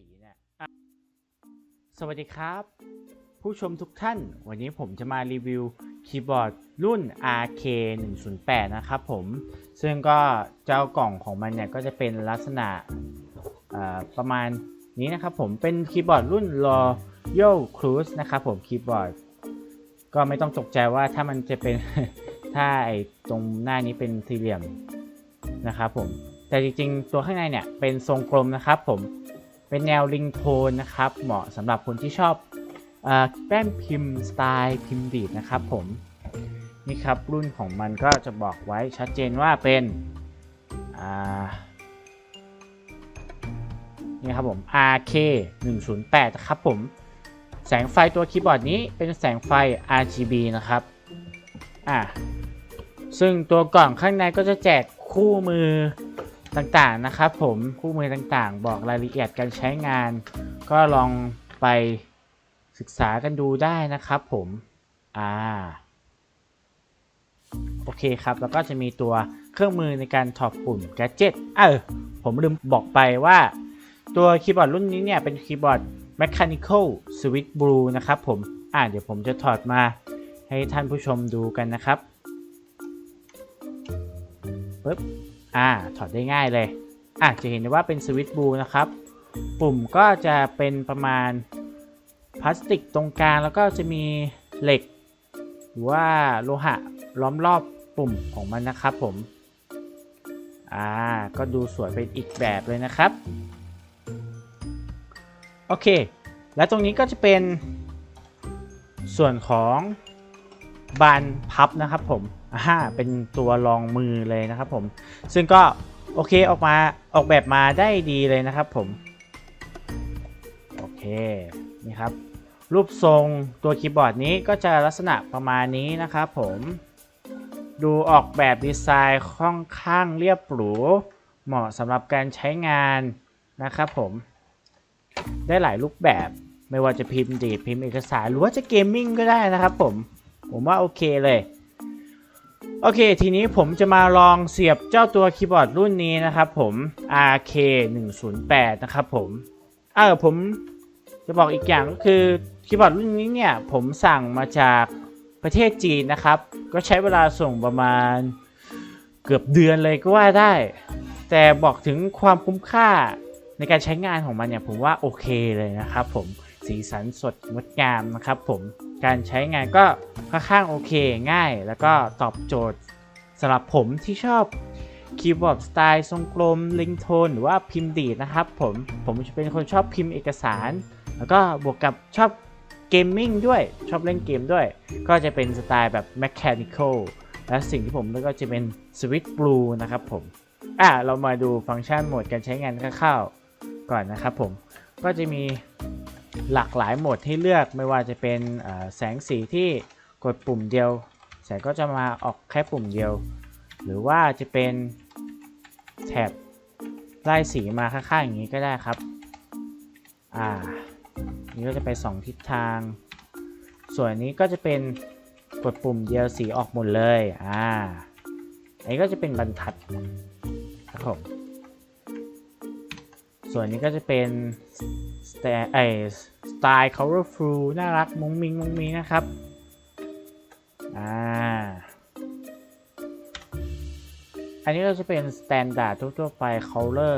สีเนี่ยสวัสดีครับ ผู้ชมทุกท่าน วันนี้ผมจะมารีวิวคีย์บอร์ดรุ่น RK 108นะครับผม ซึ่งก็เจ้ากล่องของมันเนี่ยก็จะเป็นลักษณะประมาณนี้นะครับผม เป็นคีย์บอร์ดรุ่น Royal Cruise นะครับผมคีย์บอร์ด ก็ไม่ต้องตกใจว่าถ้ามันจะเป็นถ้าไอ้ตรงหน้านี้เป็นสี่เหลี่ยมนะครับผม แต่จริงๆ ตัวข้างในเนี่ยเป็นทรงกลมนะครับผม เป็นแนวริงโทนนะครับ เหมาะสำหรับคนที่ชอบอแป้นพิมพ์สไตล์พิมพ์ดีดนะครับผม นี่ครับรุ่นของมันก็จะบอกไว้ชัดเจนว่าเป็นนี่ครับผม RK 108นะครับผม แสงไฟตัวคีย์บอร์ดนี้เป็นแสงไฟ RGB นะครับอ่าซึ่งตัวกล่องข้างในก็จะแจกคู่มือ ต่างๆนะครับผมคู่มือต่างๆ บอกรายละเอียดการใช้งาน ก็ลองไปศึกษากันดูได้นะครับผมอ่าโอเคครับ แล้วก็จะมีตัวเครื่องมือในการถอดปุ่ม gadget เออผมลืมบอกไปว่า ตัวคีย์บอร์ดรุ่นนี้เนี่ยเป็นคีย์บอร์ด Mechanical Switch Blue นะครับผมอ่าเดี๋ยวผมจะถอดมาให้ท่านผู้ชมดูกันนะครับปึ๊บ อ่าถอดได้ง่ายเลยอ่าจะเห็นได้ว่าเป็น Switch Blue นะครับ ปุ่มก็จะเป็นประมาณพลาสติกตรงกลางแล้วก็จะมีเหล็ก หรือว่าโลหะล้อมรอบปุ่มของมันนะครับผมอ่าก็ดูสวยเป็นอีกแบบเลยนะครับ โอเค แล้วตรงนี้ก็จะเป็นส่วนของ บานพับนะครับผมอ่าเป็นตัวรองมือเลยนะครับผม ซึ่งก็โอเคออกมาออกแบบมาได้ดีเลยนะครับผม โอเค นี่ครับ รูปทรงตัวคีย์บอร์ดนี้ก็จะลักษณะประมาณนี้นะครับผม ดูออกแบบดีไซน์ค่อนข้างเรียบหรู เหมาะสำหรับการใช้งานนะครับผม ได้หลายรูปแบบไม่ว่าจะพิมพ์ดีดพิมพ์เอกสารหรือว่าจะเกมมิ่งก็ได้นะครับผม ผมว่าโอเคเลย โอเค ทีนี้ผมจะมาลองเสียบเจ้าตัวคีย์บอร์ดรุ่นนี้นะครับผม RK 108นะครับผมเออผมจะบอกอีกอย่างก็คือคีย์บอร์ดรุ่นนี้เนี่ย ผมสั่งมาจากประเทศจีนนะครับ ก็ใช้เวลาส่งประมาณเกือบเดือนเลยก็ว่าได้ แต่บอกถึงความคุ้มค่าในการใช้งานของมันเนี่ยผมว่าโอเคเลยนะครับผมสีสันสดงดงามนะครับผม การใช้งานก็ค่อนข้างโอเคง่าย แล้วก็ตอบโจทย์สำหรับผมที่ชอบคีย์บอร์ดสไตล์ทรงกลมลิงโทนหรือว่าพิมพ์ดีดนะครับผมผมจะเป็นคนชอบพิมพ์เอกสาร แล้วก็บวกกับชอบเกมมิ่งด้วยชอบเล่นเกมด้วย ก็จะเป็นสไตล์แบบ mechanical และสิ่งที่ผมเลือกก็จะเป็น Switch Blue นะครับผมอะเรามาดูฟังก์ชันโหมดการใช้งานคร่าวๆก่อนนะครับผมก็จะมี หลากหลายโหมดให้เลือกไม่ว่าจะเป็นแสงสีที่กดปุ่มเดียว แสงก็จะมาออกแค่ปุ่มเดียว หรือว่าจะเป็นแถบไล่สีมาข้างๆอย่างนี้ก็ได้ครับอ่านี่ก็จะไปสองทิศทาง ส่วนนี้ก็จะเป็นกดปุ่มเดียวสีออกหมดเลยอ่าอันนี้ก็จะเป็นบรรทัดครับผม ส่วนนี้ก็จะเป็นสไตล์ไอสไตล์ colorful น่ารักมุ้งมิงมุ้งมิงนะครับ อ่า อันนี้ก็จะเป็น standard ทั่วๆไป color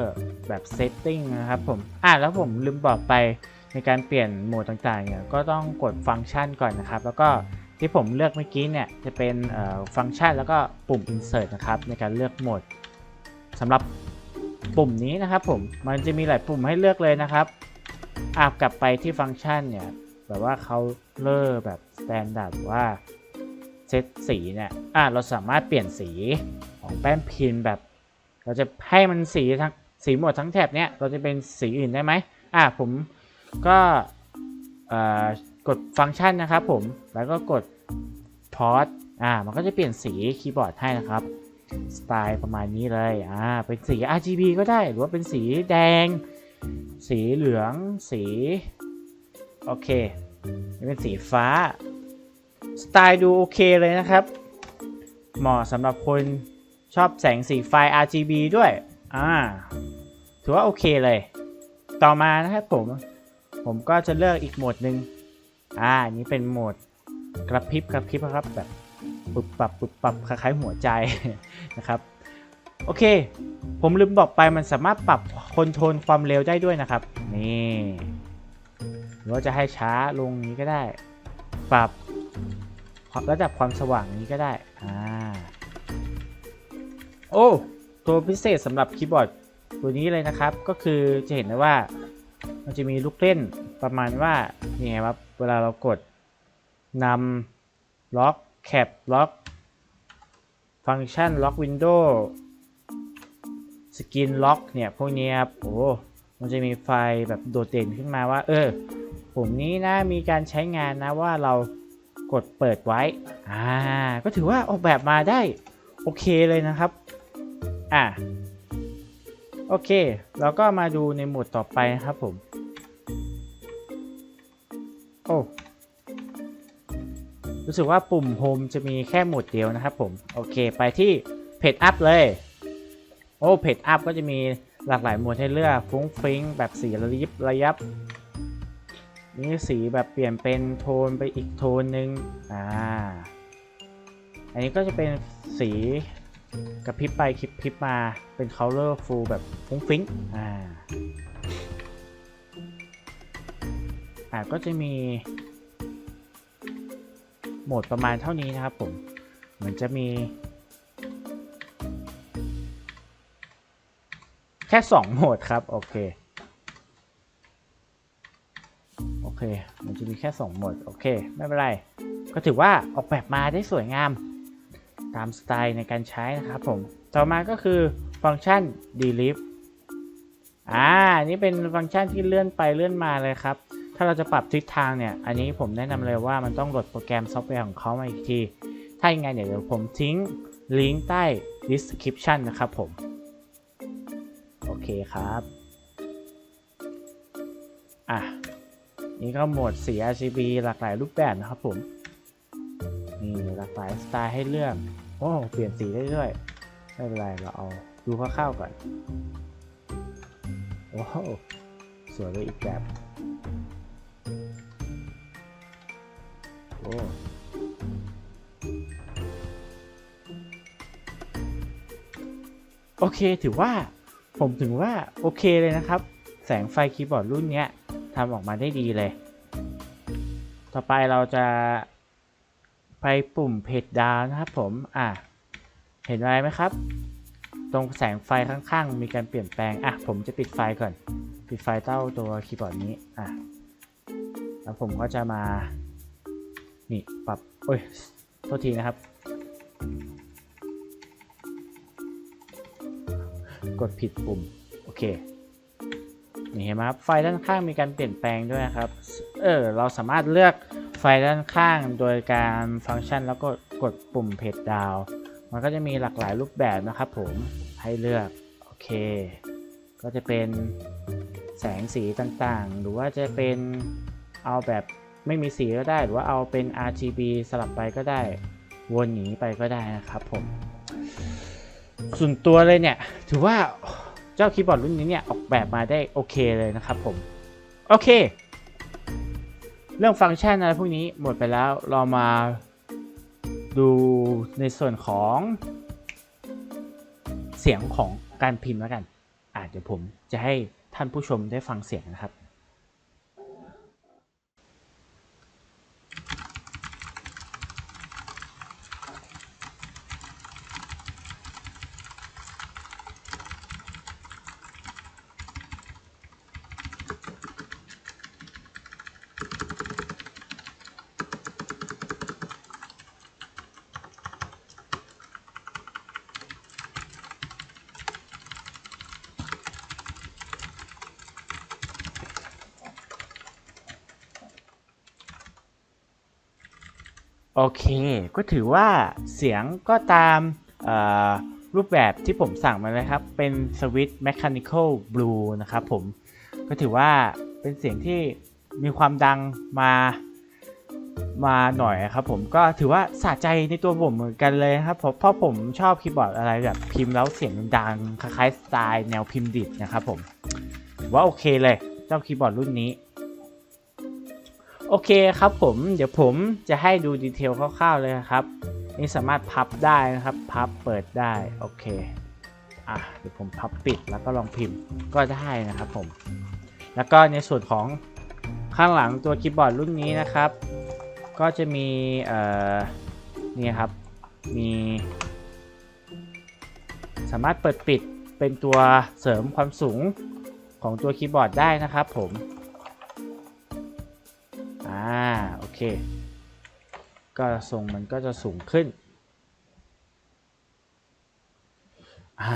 แบบ setting นะครับผม อ่าแล้วผมลืมบอกไปในการเปลี่ยนโหมดต่างๆเนี่ยก็ต้องกดฟังก์ชันก่อนนะครับ แล้วก็ที่ผมเลือกเมื่อกี้เนี่ยจะเป็นเอ่อฟังก์ชันแล้วก็ปุ่ม insert นะครับในการเลือกโหมดสำหรับ ปุ่มนี้นะครับผมมันจะมีหลายปุ่มให้เลือกเลยนะครับอาบกลับไปที่ฟังก์ชันเนี่ยแบบว่าเขาเลอร์แบบสแตนดาร์ดว่าเซตสีเนี่ยอ่าเราสามารถเปลี่ยนสีของแป้นพิมพ์แบบ เราจะให้มันสีทั้งสีหมดทั้งแถบเนี้ยเราจะเป็นสีอื่นได้ไหมอ่าผมก็กดฟังก์ชันนะครับผมแล้วก็กดพอสอ่ามันก็จะเปลี่ยนสีคีย์บอร์ดให้นะครับ สไตล์ประมาณนี้เลยอ่าเป็นสี RGB ก็ได้หรือว่าเป็นสีแดง สีเหลืองสีโอเคนี่เป็นสีฟ้า สไตล์ดูโอเคเลยนะครับ เหมาะสำหรับคนชอบแสงสีไฟ RGB ด้วยอ่าถือว่าโอเคเลย ต่อมานะครับผม ผมก็จะเลือกอีกโหมดหนึ่งอ่านี้เป็นโหมดกระพริบกระพริบครับแบบ ปุบปับปุบปับคล้ายๆหัวใจนะครับโอเค ผมลืมบอกไปมันสามารถปรับคอนโทรลความเร็วได้ด้วยนะครับ นี่หรือว่าจะให้ช้าลงนี้ก็ได้ ปรับระดับความสว่างนี้ก็ได้อ่าโอ้ตัวพิเศษสำหรับคีย์บอร์ดตัวนี้เลยนะครับ ก็คือจะเห็นได้ว่า มันจะมีลูกเล่นประมาณว่านี่ไงครับเวลาเรากดนำล็อก แคปล็อกฟังก์ชันล็อกวินโดว์สกินล็อกเนี่ย พวกนี้ครับโอ้มันจะมีไฟแบบโดดเด่นขึ้นมาว่า เออผมนี้นะมีการใช้งานนะว่าเรากดเปิดไว้ อ่า ก็ถือว่าออกแบบมาได้ โอเคเลยนะครับ อะโอเค เราก็มาดูในหมวดต่อไปนะครับผม โอ้ รู้สึกว่าปุ่มโฮมจะมีแค่โหมดเดียวนะครับผม โอเค ไปที่เพจอัพเลย โอ้เพจอัพก็จะมีหลากหลายโหมดให้เลือกฟุ้งฟิ้งแบบสีระยิบระยับ นี่สีแบบเปลี่ยนเป็นโทนไปอีกโทนหนึ่งอ่า อันนี้ก็จะเป็นสีกระพริบไปคลิปพริบมาเป็น colorful แบบฟุ้งฟิ้งอ่าอ่าก็จะมี โหมดประมาณเท่านี้นะครับผม เหมือนจะมี แค่ 2 โหมดครับ โอเค โอเค มันจะมีแค่ 2 โหมด โอเค ไม่เป็นไร ก็ถือว่าออกแบบมาได้สวยงาม ตามสไตล์ในการใช้นะครับผม ต่อมาก็คือฟังก์ชัน delete อ่า นี่เป็นฟังก์ชันที่เลื่อนไปเลื่อนมาเลยครับ ถ้าเราจะปรับทิศทางเนี่ย อันนี้ผมแนะนำเลยว่ามันต้องโหลดโปรแกรมซอฟต์แวร์ของเขามาอีกที ถ้าอย่างไงเดี๋ยวผมทิ้งลิงก์ใต้ description นะครับผม โอเคครับ อะ นี่ก็โหมดสี RGB หลากหลายรูปแบบนะครับผม นี่หลากหลายสไตล์ให้เลือก โอ้ เปลี่ยนสีได้ด้วย ไม่เป็นไร เราเอาดูคร่าวๆก่อน โอ้สวยไปอีกแบบ โอ้โอเคถือว่าผมถึงว่าโอเคเลยนะครับ แสงไฟคีย์บอร์ดรุ่นนี้ทำออกมาได้ดีเลย ต่อไปเราจะไปปุ่มเพจดาวนะครับผมอะเห็นอะไรไหมครับ ตรงแสงไฟข้างๆ มีการเปลี่ยนแปลงอะผมจะปิดไฟก่อน ปิดไฟเต้าตัวคีย์บอร์ดนี้อะแล้วผมก็จะมา นี่ปรับโอ้ยโทษทีนะครับ กดผิดปุ่ม โอเค นี่เห็นไหมครับ ไฟด้านข้างมีการเปลี่ยนแปลงด้วยนะครับ เออ เราสามารถเลือกไฟด้านข้างโดยการฟังก์ชันแล้วก็กดปุ่มเพจดาว มันก็จะมีหลากหลายรูปแบบนะครับผมให้เลือก โอเค ก็จะเป็นแสงสีต่างๆ หรือว่าจะเป็นเอาแบบ ไม่มีสีก็ได้หรือว่าเอาเป็น RGB สลับไปก็ได้ วนหนีไปก็ได้นะครับผม ส่วนตัวเลยเนี่ย ถือว่าเจ้าคีย์บอร์ดรุ่นนี้เนี่ยออกแบบมาได้โอเคเลยนะครับผม โอเค เรื่องฟังก์ชันอะไรพวกนี้หมดไปแล้วเรามาดูในส่วนของเสียงของการพิมพ์แล้วกันอะเดี๋ยวผมจะให้ท่านผู้ชมได้ฟังเสียงนะครับ โอเค ก็ถือว่าเสียงก็ตามรูปแบบที่ผมสั่งมาเลยครับ เป็นสวิตช์ Mechanical Blue นะครับผม ก็ถือว่าเป็นเสียงที่มีความดังมามาหน่อยครับผมก็ถือว่าสะใจในตัวผมเหมือนกันเลยครับเพราะผมชอบคีย์บอร์ดอะไรแบบพิมพ์แล้วเสียงดังคล้ายๆสไตล์แนวพิมพ์ดิบนะครับผมว่าโอเคเลยเจ้าคีย์บอร์ดรุ่นนี้ โอเคครับผมเดี๋ยวผมจะให้ดูดีเทลคร่าวๆเลยนะครับนี่สามารถพับได้นะครับ พับเปิดได้โอเคอะเดี๋ยวผมพับปิดแล้วก็ลองพิมพ์ก็ได้นะครับผม แล้วก็ในส่วนของข้างหลังตัวคีย์บอร์ดรุ่นนี้นะครับ ก็จะมีเอ่อนี่ครับมี สามารถเปิดปิดเป็นตัวเสริมความสูงของตัวคีย์บอร์ดได้นะครับผม อ่าโอเค ก็ทรงมันก็จะสูงขึ้นอ่า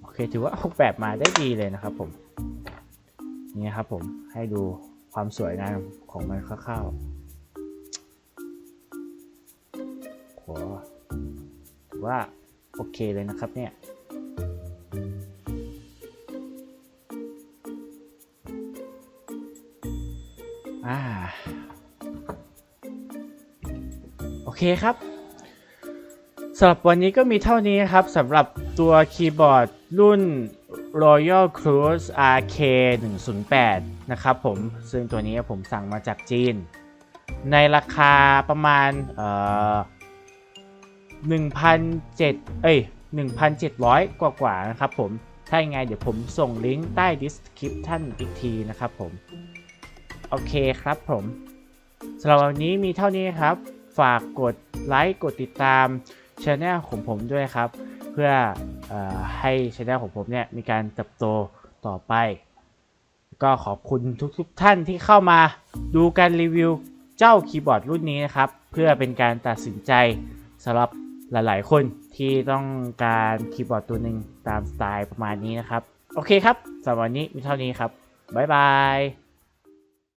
โอเคถือว่าออกแบบมาได้ดีเลยนะครับผมนี่ครับผมให้ดูความสวยงามของมันคร่าวๆโหถือว่าโอเคเลยนะครับเนี่ย เคครับสำหรับวันนี้ก็มีเท่านี้ครับสำหรับตัวคีย์บอร์ดรุ่น Royal Cruise RK 108นะครับผมซึ่งตัวนี้ผมสั่งมาจากจีน ในราคาประมาณเอ่อ1,700เอ้ย1,700 กว่ากว่านะครับผม ถ้ายังไงเดี๋ยวผมส่งลิงก์ใต้ description อีกทีนะครับผม โอเคครับผมสำหรับวันนี้มีเท่านี้ครับ ฝากกดไลค์กดติดตามช anel ของผมด้วยครับ เพื่อออให้ช anel ของผมเนี่ยมีการเติบโตต่อไป ก็ขอบคุณทุกๆทท่านที่เข้ามาดูการรีวิวเจ้าคีย์บอร์ดรุ่นนี้นะครับ เพื่อเป็นการตัดสินใจสำหรับหลายๆ คนที่ต้องการคีย์บอร์ดตัวหนึ่งตามสไตล์ประมาณนี้นะครับ โอเคครับสำหรับวันนี้มีเท่านี้ครับ บ๊ายบาย